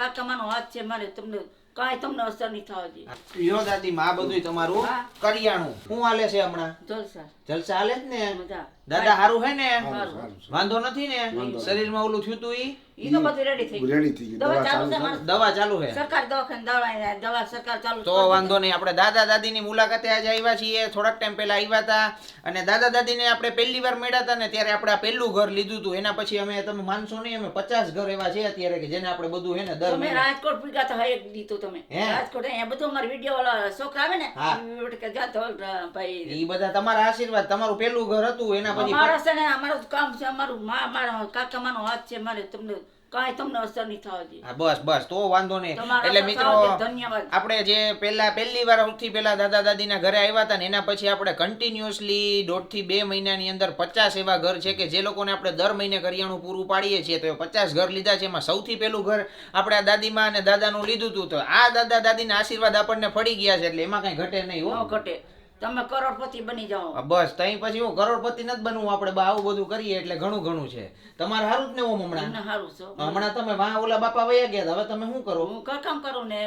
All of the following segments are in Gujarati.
કાકામાનો હાથ છે મારે તમને કાંઈ તમને અસર નહીં થવા દે યો દાદી માં બધું તમારું. કરિયાણું. શું હાલે છે હમણાં? જલસા. જલસા હાલે જ ને? મજા દાદા હારું હે ને વાંધો નથી ને શરીરમાં ઓલું થયું તું ઈ ઈ તો બધું રેડી થઈ રેડી થઈ દવા ચાલુ છે દવા ચાલુ હે સરકાર દવાખાને દવા દવા સરકાર ચાલુ તો વાંધો નહીં આપણે દાદા દાદીની મુલાકાતે આજે આવ્યા છીએ થોડાક ટાઈમ પહેલા આવ્યા હતા અને દાદા દાદીને આપણે પહેલી વાર મળ્યા હતા ને ત્યારે આપણે આ પહેલું ઘર લીધું હતું એના પછી અમે તમે માનશો નહીં અમે પચાસ ઘર એવા છે અત્યારે કે જેને આપણે બધું હે ને દર તમે મહિને રાજકોટ પૂગ્યા તો એક દીધું તમે રાજકોટ અહીંયા બધું અમાર વીડિયો વાળા છોકરા આવે ને ભાઈ ઈ બધા તમારા આશીર્વાદ તમારું પહેલું ઘર હતું એના પછી અમારા છે ને અમારું કામ છે અમારું મા મારા કાકામાનો હાથ છે મારે તમને કાંઈ તમને અસર નહીં થવા દે. હા, બસ બસ તો વાંધો નહીં. એટલે મિત્રો ધન્યવાદ. આપણે જે પહેલા પહેલી વાર સૌથી પહેલા દાદા દાદીના ઘરે આવ્યા હતા ને એના પછી આપણે કન્ટિન્યુઅસલી દોઢથી બે મહિનાની અંદર પચાસ એવા ઘર છે કે જે લોકોને આપણે દર મહિને કરિયાણું પૂરું પાડીએ છીએ તો એ પચાસ ઘર લીધા છે. એમાં સૌથી પહેલું ઘર આપણે આ દાદીમાં અને દાદાનું લીધું હતું તો આ દાદા દાદીના આશીર્વાદ આપણને પડી ગયા છે એટલે એમાં કઈ ઘટે નહીં હો. ઘટે. તમે કરોડપતિ બની જાઓ. બસ તઈ પછી હું કરોડપતિ નથી બનવું આપણે બા આવું બધું કરીએ એટલે ઘણું ઘણું છે. તમારે હારું જ ને ઓમ હમણાં? સારું છો હમણાં તમે વા ઓલા બાપા વયા ગયા. હવે તમે શું કરો? હું કામ કરું ને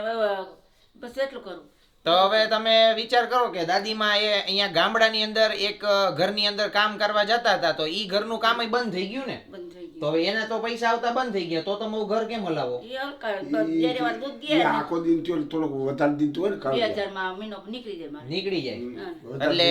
બસ એટલું કરું. તો હવે તમે વિચાર કરો કે દાદીમાં એ અહીંયા ગામડાની અંદર એક ઘરની અંદર કામ કરવા જતા હતા તો ઈ ઘરનું કામ બંધ થઈ ગયું ને? બંધ થઈ તો હવે એના તો પૈસા આવતા બંધ થઈ ગયા તો તમે ઘર કેમ હલાવો? જ્યારે વાર દૂધ ને આખો દિન થયો થોડોક વધારે દીધું હોય ને બે મહિનો નીકળી જાય મારે. નીકળી જાય. એટલે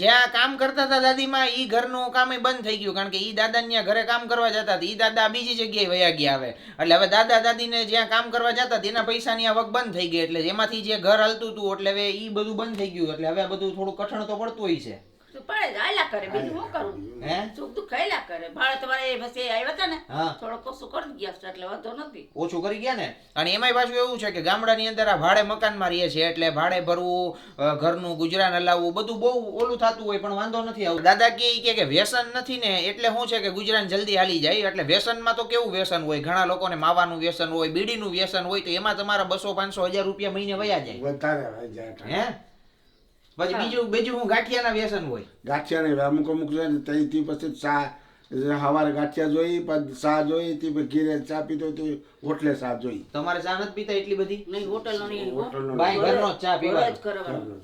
જ્યાં કામ કરતા હતા દાદીમાં ઈ ઘરનું કામ બંધ થઈ ગયું કારણ કે ઈ દાદા ત્યાં ઘરે કામ કરવા જતા હતા ઈ દાદા બીજી જગ્યાએ વયા ગયા હવે. એટલે હવે દાદા દાદીને જ્યાં કામ કરવા જતા હતા એના પૈસાની આવક બંધ થઈ ગઈ એટલે એમાંથી જે ઘર હાલતું હતું એટલે હવે ઈ બધું બંધ થઈ ગયું એટલે હવે આ બધું થોડું કઠણ તો પડતું હોય છે. તો પડે જ કરે બીજું શું કરું? હે? સુખ દુઃખ ખાયલા કરે. ભાડે તમારે એ પછી આવ્યા હતા ને હા. થોડો કશું કરી ગયા છે એટલે વાંધો નથી. ઓછું કરી ગયા ને? અને એમાંય પાછું એવું છે કે ગામડાની અંદર આ ભાડે મકાનમાં રહીએ છીએ એટલે ભાડે ભરવું અ, ઘરનું ગુજરાન હલાવવું બધું બહુ ઓલું થતું હોય પણ વાંધો નથી આવું. દાદા ઈ કે કે વ્યસન નથી ને એટલે શું છે કે ગુજરાન જલ્દી હાલી જાય એટલે વ્યસનમાં તો કેવું વ્યસન હોય? ઘણા લોકોને માવાનું વ્યસન હોય બીડીનું વ્યસન હોય તો એમાં તમારા બસો પાંચસો હજાર રૂપિયા મહિને વયા જાય. વધારે હે? પછી બીજું બીજું હું ગાંઠિયાના વ્યસન હોય. ગાંઠિયા ને અમુક અમુક છે ને તઈ પછી ચા સવારે ગાંઠિયા જોઈ પછી ચા જોઈ તે ઘીરે ચા પીતો તો હોટલે ચા જોઈ. તમારે ચા નથી પીતા એટલી બધી? નહીં હોટલ નહીં. હોટલનો બાય ઘરનો ચા પીવા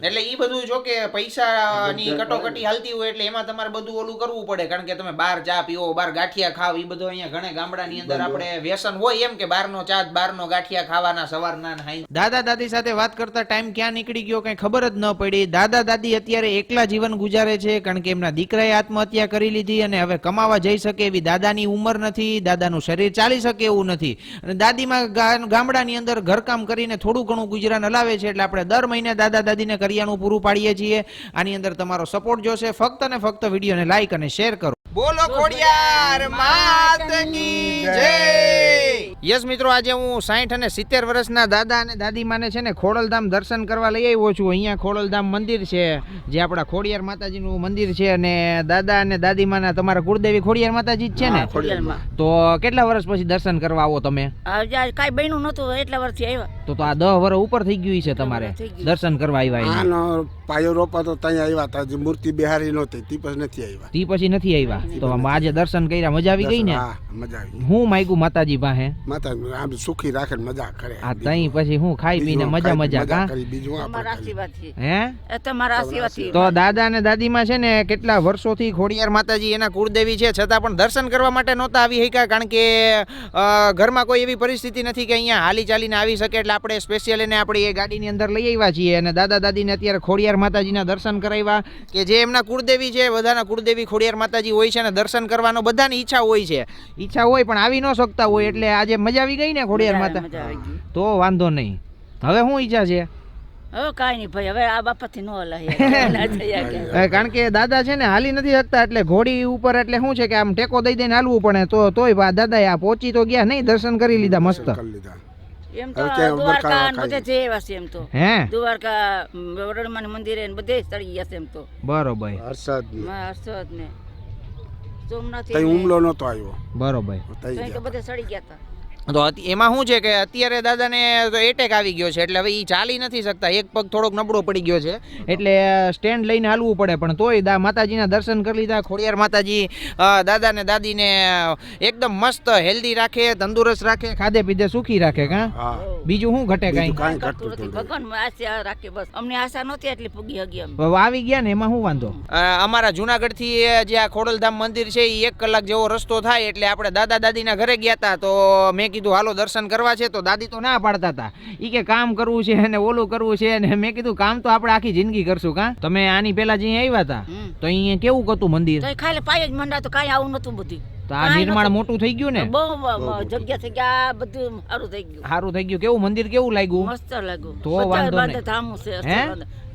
એટલે ઈ બધું જો કે પૈસાની કટોકટી હાલતી હોય એટલે એમાં તમારે બધું ઓલું કરવું પડે. કારણ કે તમે બહાર ચા પીવો બહાર ગાંઠિયા ખાવ ઈ બધું અહીંયા ઘણા ગામડાની અંદર આપણે વ્યસન હોય એમ કે બહારનો ચા બહારનો ગાંઠિયા ખાવાના સવારના ને દાદા દાદી સાથે વાત કરતા ટાઈમ ક્યાં નીકળી ગયો કઈ ખબર જ ન પડી. દાદા દાદી અત્યારે એકલા જીવન ગુજારે છે કારણ કે એમના દીકરાએ આત્મહત્યા કરી લીધી અને હવે કમાવા જઈ શકે એવી દાદાની ઉંમર નથી દાદાનું શરીર ચાલી શકે એવું નથી. અને દાદીમાં ગામડાની અંદર ઘરકામ કરીને થોડું ઘણું ગુજરાન હલાવે છે એટલે આપણે દર મહિને દાદા દાદીને કરિયાણું પૂરું પાડીએ છીએ. આની અંદર તમારો સપોર્ટ જોશે. ફક્ત ને ફક્ત વિડીયોને લાઈક અને શેર કરો. બોલો ખોડિયાર માત કી જય. યસ મિત્રો આજે હું સાઠ અને સિત્તેર વર્ષના દાદા અને દાદીમાને છે ને ખોડલધામ દર્શન કરવા લઈ આવ્યો છું. અહીંયા ખોડલધામ મંદિર છે જે આપણા ખોડિયાર માતાજીનું મંદિર છે અને દાદા અને દાદીમાના તમારા કુળદેવી ખોડિયાર માતાજી જ છે ને? તો કેટલા વર્ષ પછી દર્શન કરવા આવો તમે? કાંઈ બન્યું નતું એટલા વર્ષથી આવ્યા. તો તો આ દહ વર્ષ ઉપર થઈ ગયું છે તમારે દર્શન કરવા આવ્યા પાયો રોપાતો ત્યાં આવ્યા હતા જે મૂર્તિ બિહારી નહોતી તી પછી નથી આવ્યા. તી પછી નથી આવ્યા? તો આજે દર્શન કર્યા મજા આવી ગઈ ને? મજા આવી હું માયકું માતાજી પાસે? માતા આમ સુખી રાખે મજા કરે. આ તઈ પછી હું ખાઈ પીને મજા મજા કા કરી બીજું તમારા આશીર્વાદથી. હે? એ તમારા આશીર્વાદથી. તો દાદા અને દાદીમાં છે ને કેટલા વર્ષોથી ખોડિયાર માતાજી એના કુળદેવી છે છતાં પણ દર્શન કરવા માટે નહોતા આવી શક્યા કારણ કે ઘરમાં કોઈ એવી પરિસ્થિતિ નથી કે અહીંયા હાલી ચાલીને આવી શકે એટલે આપણે સ્પેશિયલ એને આપણી એ ગાડીની અંદર લઈ આવ્યા છીએ અને દાદા દાદીને અત્યારે ખોડિયાર માતાજીના દર્શન કરાવ્યા કે જે એમના કુળદેવી છે બધાના કુળદેવી ખોડિયાર માતાજી હોય છે અને દર્શન કરવાનો બધાની ઈચ્છા હોય છે. ઈચ્છા હોય પણ આવી ન શકતા હોય એટલે આજે મજા આવી ગઈ ને ખોડિયાર માતા? મજા આવી ગઈ. તો વાંધો નહીં. હવે શું ઈચ્છા છે? હવે કાંઈ નહીં ભાઈ હવે આ બાપાથી નો હલાય. કારણ કે દાદા છે ને હાલી નથી શકતા એટલે ઘોડી ઉપર એટલે શું છે કે આમ ટેકો દઈ દઈને હાલવું પડે તો તોય બા દાદા આ પહોંચી તો ગયા નહીં દર્શન કરી લીધા મસ્ત. એમ તો દ્વારકા બધે જે એવા છે એમ તો. હે? દ્વારકા વરડમાન મંદિરે બધે ચડી ગયા છે એમ તો. બરોબર. હર્ષદ હર્ષદ ને સોમનાથ હુમલો નતો આવ્યો. બરોબર. બધે ચડી ગયા હતા. તો એમાં શું છે કે અત્યારે દાદાને તો એટેક આવી ગયો છે એટલે હવે એ ચાલી નથી શકતા. એક પગ થોડોક નબળો પડી ગયો છે એટલે સ્ટેન્ડ લઈને હાલવું પડે. પણ તોય દા માતાજીના દર્શન કરી લીધા. ખોડિયાર માતાજી દાદાને દાદીને એકદમ મસ્ત હેલ્ધી રાખે તંદુરસ્ત રાખે ખાધે પીધે સુખી રાખે કા? હા. બીજું શું ઘટે કાંઈ. ભગવાન આશા રાખે બસ. અમને આશા નહોતી એટલી પૂગી હગી આવી ગયા ને એમાં શું વાંધો? અમારા જુનાગઢથી જે આ ખોડલધામ મંદિર છે એ એક કલાક જેવો રસ્તો થાય એટલે આપણે દાદા દાદીના ઘરે ગયા હતા તો મેં કીધું હાલો દર્શન કરવા છે. તો દાદી તો ના પાડતા હતા એ કે કામ કરવું છે અને ઓલું કરવું છે અને મેં કીધું કામ તો આપણે આખી જિંદગી કરશું કા? તમે આની પહેલા જે આવ્યા હતા તો અહીંયા કેવું હતું મંદિર? ખાલી પાય જ મંડા તો કાંઈ આવું નતું બધું. તો આ નિર્માણ મોટું થઈ ગયું ને? બહુ જગ્યા થઈ ગયા બધું સારું થઈ ગયું. સારું થઈ ગયું. કેવું મંદિર કેવું લાગ્યું? મસ્ત લાગ્યું. તો વાંધો નહીં. ધામું છે હે?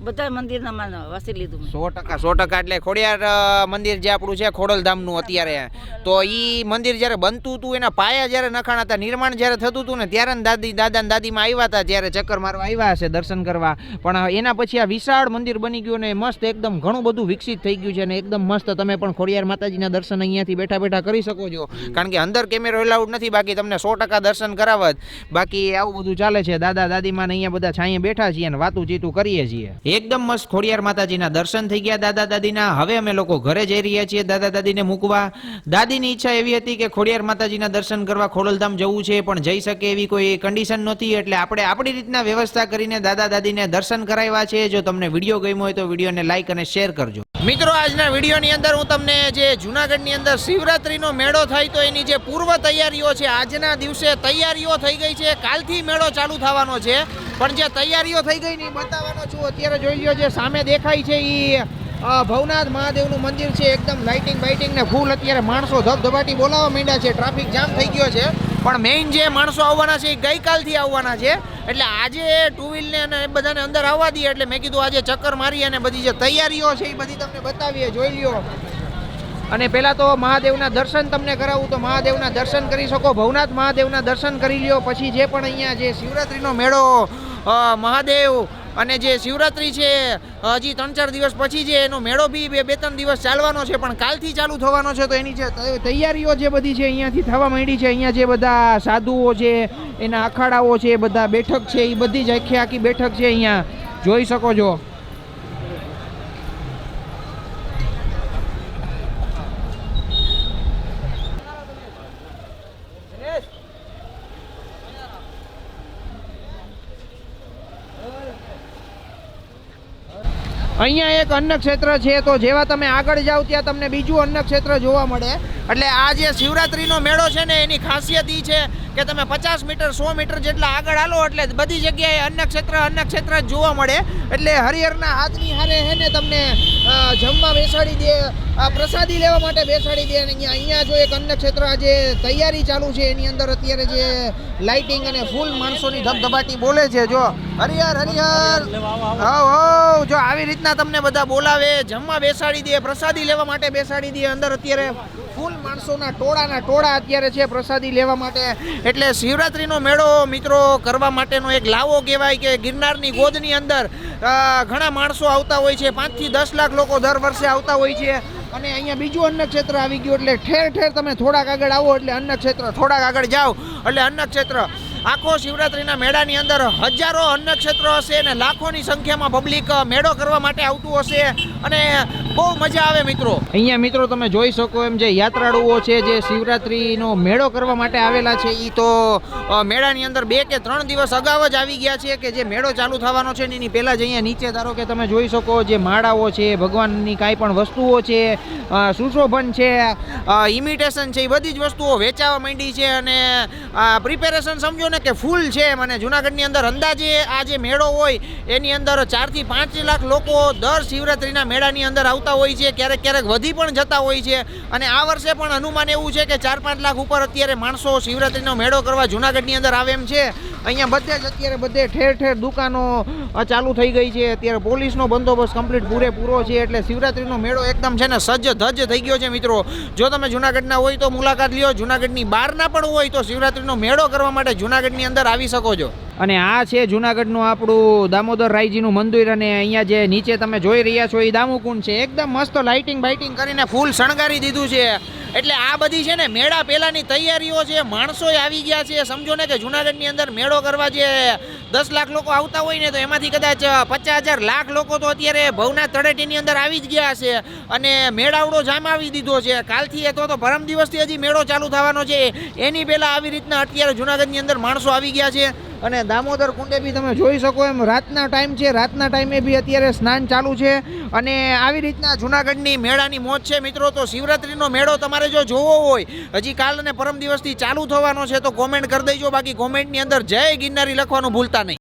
બધા મંદિરના વસી લીધું સો ટકા સો ટકા એટલે ખોડિયાર મંદિર જે આપણું છે, ખોડલધામનું અત્યારે. તો ઈ મંદિર જ્યારે બનતું હતું, એના પાયા જ્યારે નખાણા હતા, નિર્માણ જ્યારે થતું હતું ને, ત્યારે દાદી, દાદા ને દાદીમાં આવ્યા હતા, જ્યારે ચક્કર મારવા આવ્યા હશે દર્શન કરવા. પણ એના પછી આ વિશાળ મંદિર બની ગયું ને મસ્ત એકદમ ઘણું બધું વિકસિત થઈ ગયું છે ને એકદમ મસ્ત તમે પણ ખોડિયાર માતાજીના દર્શન અહીંયાથી બેઠા બેઠા કરી શકો છો. કારણ કે અંદર કેમેરો એલાઉડ નથી, બાકી તમને સો ટકા દર્શન કરાવત. બાકી આવું બધું ચાલે છે. દાદા દાદીમાં અહીંયા બધા છાંયે બેઠા છીએ અને વાતું ચીતું કરીએ છીએ. એકદમ મસ્ત ખોડિયાર માતાજીના દર્શન થઈ ગયા. દાદા દાદીના, હવે અમે લોકો ઘરે જઈ રહ્યા છીએ. દાદા દાદીને મૂકવા. દાદીની ઈચ્છા એવી હતી કે ખોડિયાર માતાજીના દર્શન કરવા ખોડલધામ જવું છે, પણ જઈ શકે એવી કોઈ કન્ડિશન નહોતી. એટલે આપણે આપણી રીતના વ્યવસ્થા કરીને દાદા દાદીને દર્શન કરાવ્યા છે. જો તમને વીડિયો ગમ્યો હોય તો વિડીયોને લાઈક અને શેર કરજો. મિત્રો, આજના વિડીયોની અંદર હું તમને જે જુનાગઢની અંદર શિવરાત્રીનો મેળો થાય તો એની જે પૂર્વ તૈયારીઓ છે, આજના દિવસે તૈયારીઓ થઈ ગઈ છે. કાલથી મેળો ચાલુ થવાનો છે. પણ જે તૈયારીઓ થઈ ગઈ ને બતાવવાનો છું, અત્યારે જોઈ લ્યો જે સામે દેખાય છે એ ભવનાથ મહાદેવનું મંદિર છે. એકદમ લાઇટિંગ બાઇટિંગ ને ફૂલ અત્યારે માણસો ધબધબાટી બોલાવવા માંડ્યા છે. ટ્રાફિક જામ થઈ ગયો છે. પણ મેઇન જે માણસો આવવાના છે એ ગઈકાલથી આવવાના છે. એટલે આજે ટુ વ્હીલને અને બધાને અંદર આવવા દઈએ. એટલે મેં કીધું આજે ચક્કર મારી અને બધી જે તૈયારીઓ છે એ બધી તમને બતાવીએ. જોઈ લ્યો. અને પહેલાં તો મહાદેવના દર્શન તમને કરાવું તો મહાદેવના દર્શન કરી શકો. ભવનાથ મહાદેવના દર્શન કરી લ્યો. પછી જે પણ અહીંયા જે શિવરાત્રીનો મેળો મહાદેવ અને જે શિવરાત્રી છે, હજી ત્રણ ચાર દિવસ પછી જે એનો મેળો બી બે બે ત્રણ દિવસ ચાલવાનો છે, પણ કાલથી ચાલુ થવાનો છે, તો એની જે તૈયારીઓ જે બધી છે અહીંયાથી થવા માંડી છે. અહીંયા જે બધા સાધુઓ છે, એના અખાડાઓ છે, બધા બેઠક છે એ બધી જ આખી આખી બેઠક છે અહીંયા. જોઈ શકો છો. અહીંયા એક અન્ન ક્ષેત્ર છે, તો જેવા તમે આગળ જાઓ ત્યાં તમને બીજું અન્ન ક્ષેત્ર જોવા મળે. એટલે આ જે શિવરાત્રીનો મેળો છે ને, એની ખાસિયત એ છે કે તમે પચાસ મીટર, સો મીટર જેટલા આગળ હાલો, એટલે બધી જગ્યાએ અન્નક્ષેત્ર ક્ષેત્ર, અન્ન ક્ષેત્ર જ જોવા મળે. એટલે હરિહરના હાથની હારે હે ને, તમને જમવા બેસાડી દે પ્રસાદી લેવા માટે બેસાડી દે, અને અહીંયા અહીંયા જો એક અન્નક્ષેત્ર ક્ષેત્ર આજે તૈયારી ચાલુ છે, એની અંદર અત્યારે જે લાઇટિંગ અને ફૂલ માણસોની ધબધબાટી બોલે છે, જો. હરિહર હરિહર! હવ હવ! જો આવી રીતના તમને બધા બોલાવે, જમવા બેસાડી દે, પ્રસાદી લેવા માટે બેસાડી દે, અંદર અત્યારે ફૂલ માણસોના ટોળાના ટોળા અત્યારે છે પ્રસાદી લેવા માટે. એટલે શિવરાત્રિનો મેળો મિત્રો કરવા માટેનો એક લાવો કહેવાય કે ગિરનારની ગોદની અંદર ઘણા માણસો આવતા હોય છે. પાંચથી દસ લાખ લોકો દર વર્ષે આવતા હોય છે. અને અહીંયા બીજું અન્ન ક્ષેત્ર આવી ગયું એટલે ઠેર ઠેર તમે થોડાક આગળ આવો એટલે અન્નક્ષેત્ર, થોડાક આગળ જાઓ એટલે અન્નક્ષેત્ર. આખો શિવરાત્રિના મેળાની અંદર હજારો અન્ન ક્ષેત્રો હશે અને લાખોની સંખ્યામાં પબ્લિક મેળો કરવા માટે આવતું હશે. અને બહુ મજા આવે મિત્રો. અહીંયા મિત્રો તમે જોઈ શકો એમ જે યાત્રાળુઓ છે જે શિવરાત્રીનો મેળો કરવા માટે આવેલા છે એ તો મેળાની અંદર બે કે ત્રણ દિવસ અગાઉ જ આવી ગયા છે કે જે મેળો ચાલુ થવાનો છે એની પહેલાં જ અહીંયા નીચે ધારો કે તમે જોઈ શકો જે માળાઓ છે, ભગવાનની કાંઈ પણ વસ્તુઓ છે સુશોભન છે ઇમિટેશન છે એ બધી જ વસ્તુઓ વેચાવા માંડી છે અને પ્રિપેરેશન સમજો ને કે ફૂલ છે મને જુનાગઢની અંદર અંદાજે આ જે મેળો હોય એની અંદર ચારથી પાંચ લાખ લોકો દર શિવરાત્રીના મેળાની અંદર આવતા હોય છે, ક્યારેક ક્યારેક વધી પણ જતા હોય છે. અને આ વર્ષે પણ અનુમાન એવું છે કે ચાર પાંચ લાખ ઉપર અત્યારે માણસો શિવરાત્રિનો મેળો કરવા જુનાગઢની અંદર આવે એમ છે. અહીંયા બધે જ અત્યારે બધે ઠેર ઠેર દુકાનો ચાલુ થઈ ગઈ છે. અત્યારે પોલીસનો બંદોબસ્ત કમ્પ્લીટ પૂરેપૂરો છે એટલે શિવરાત્રીનો મેળો એકદમ છે ને સજ્જ ધજ્જ થઈ ગયો છે મિત્રો. જો તમે જુનાગઢના હોય તો મુલાકાત લ્યો. જુનાગઢની બહારના પણ હોય તો શિવરાત્રિનો મેળો કરવા માટે જુનાગઢની અંદર આવી શકો છો. અને આ છે જુનાગઢનું આપણું દામોદર રાયજીનું મંદિર અને અહીંયા જે નીચે તમે જોઈ રહ્યા છો એ દામુકુંડ છે. એકદમ મસ્ત લાઇટિંગ બાઇટિંગ કરીને ફૂલ શણગારી દીધું છે. એટલે આ બધી છે ને મેળા પહેલાંની તૈયારીઓ છે. માણસો આવી ગયા છે. સમજો ને કે જુનાગઢની અંદર મેળો કરવા જે દસ લાખ લોકો આવતા હોય ને તો એમાંથી કદાચ પચાસ હજાર લાખ લોકો તો અત્યારે ભવના તળેટીની અંદર આવી જ ગયા છે. અને મેળાવડો જામાવી દીધો છે. કાલથી એ તો પરમ દિવસથી હજી મેળો ચાલુ થવાનો છે. એની પહેલાં આવી રીતના અત્યારે જુનાગઢની અંદર માણસો આવી ગયા છે. અને દામોદર કુંડે બી તમે જોઈ શકો એમ, રાતના ટાઈમ છે, રાતના ટાઈમે બી અત્યારે સ્નાન ચાલુ છે. અને આવી રીતના જુનાગઢની મેળાની મોજ છે. મિત્રો, તો શિવરાત્રિનો મેળો તમારે જો જોવો હોય, હજી કાલ અને પરમ દિવસથી ચાલુ થવાનો છે, તો કોમેન્ટ કરી દેજો. બાકી કોમેન્ટની અંદર જય ગિરનારી લખવાનું ભૂલતા નહીં.